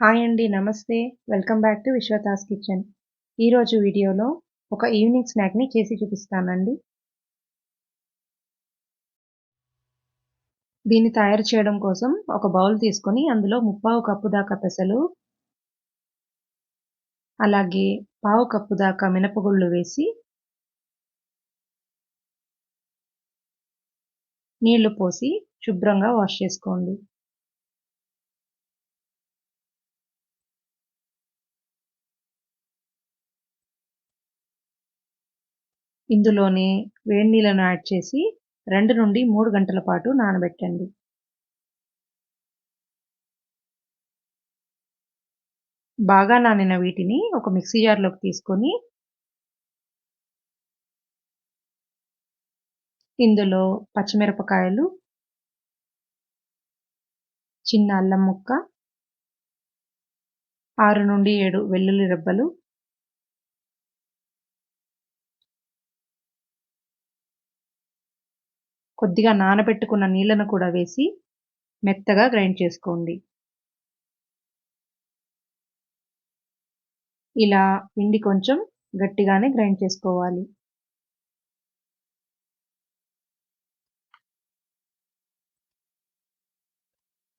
Hi అండి నమస్తే. Welcome back to Vishwatha's kitchen. ఈరోజు వీడియోలో ఒక ఈవినింగ్ స్నాక్ని చేసి చూపిస్తానండి. దీన్ని తయారు చేయడం కోసం ఒక బౌల్ తీసుకొని అందులో ముప్పావు కప్పు దాకా పెసలు అలాగే పావు కప్పు దాకా మినపగుళ్ళు వేసి నీళ్ళు పోసి శుభ్రంగా వాష్ చేసుకోండి. ఇందులోనే వేడి నీళ్ళను యాడ్ చేసి రెండు నుండి మూడు గంటల పాటు నానబెట్టండి. బాగా నానిన వీటిని ఒక మిక్సీ జార్లోకి తీసుకొని ఇందులో పచ్చిమిరపకాయలు చిన్న అల్లం ముక్క ఆరు నుండి ఏడు వెల్లుల్లి రెబ్బలు కొద్దిగా నానబెట్టుకున్న నీళ్ళను కూడా వేసి మెత్తగా గ్రైండ్ చేసుకోండి. ఇలా పిండి కొంచెం గట్టిగానే గ్రైండ్ చేసుకోవాలి.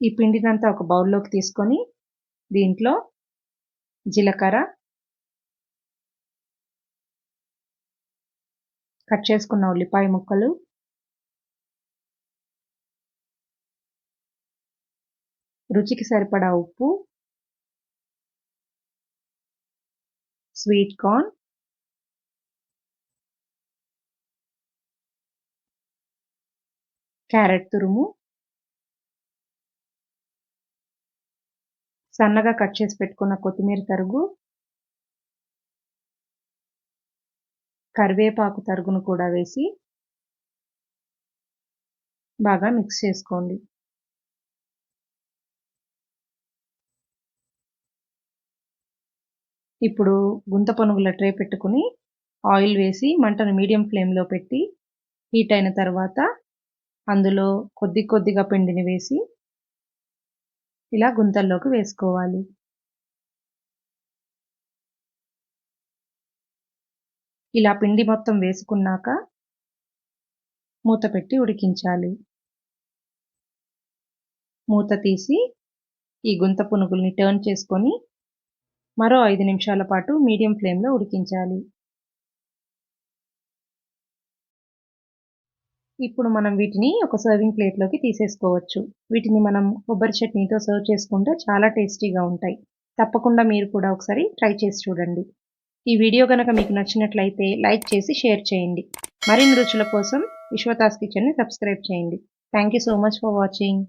ఈ పిండినంతా ఒక బౌల్లోకి తీసుకొని దీంట్లో జీలకర్ర కట్ చేసుకున్న ఉల్లిపాయ ముక్కలు రుచికి సరిపడా ఉప్పు స్వీట్ కార్న్ క్యారెట్ తురుము. సన్నగా కట్ చేసి పెట్టుకున్న కొత్తిమీర తరుగు కరివేపాకు తరుగును కూడా వేసి బాగా మిక్స్ చేసుకోండి. ఇప్పుడు గుంత పనుగుల ట్రే పెట్టుకుని ఆయిల్ వేసి మంటను మీడియం ఫ్లేమ్లో పెట్టి హీట్ అయిన తర్వాత అందులో కొద్ది కొద్దిగా పిండిని వేసి ఇలా గుంతల్లోకి వేసుకోవాలి. ఇలా పిండి మొత్తం వేసుకున్నాక మూత పెట్టి ఉడికించాలి. మూత తీసి ఈ గుంత పునుగుల్ని టర్న్ చేసుకొని మరో ఐదు నిమిషాల పాటు మీడియం ఫ్లేమ్లో ఉడికించాలి. ఇప్పుడు మనం వీటిని ఒక సర్వింగ్ ప్లేట్లోకి తీసేసుకోవచ్చు. వీటిని మనం కొబ్బరి చట్నీతో సర్వ్ చేసుకుంటే చాలా టేస్టీగా ఉంటాయి. తప్పకుండా మీరు కూడా ఒకసారి ట్రై చేసి చూడండి. ఈ వీడియో కనుక మీకు నచ్చినట్లయితే లైక్ చేసి షేర్ చేయండి. మరిన్ని రుచుల కోసం విశ్వతాస్ కిచెన్ని సబ్స్క్రైబ్ చేయండి. Thank you so much for watching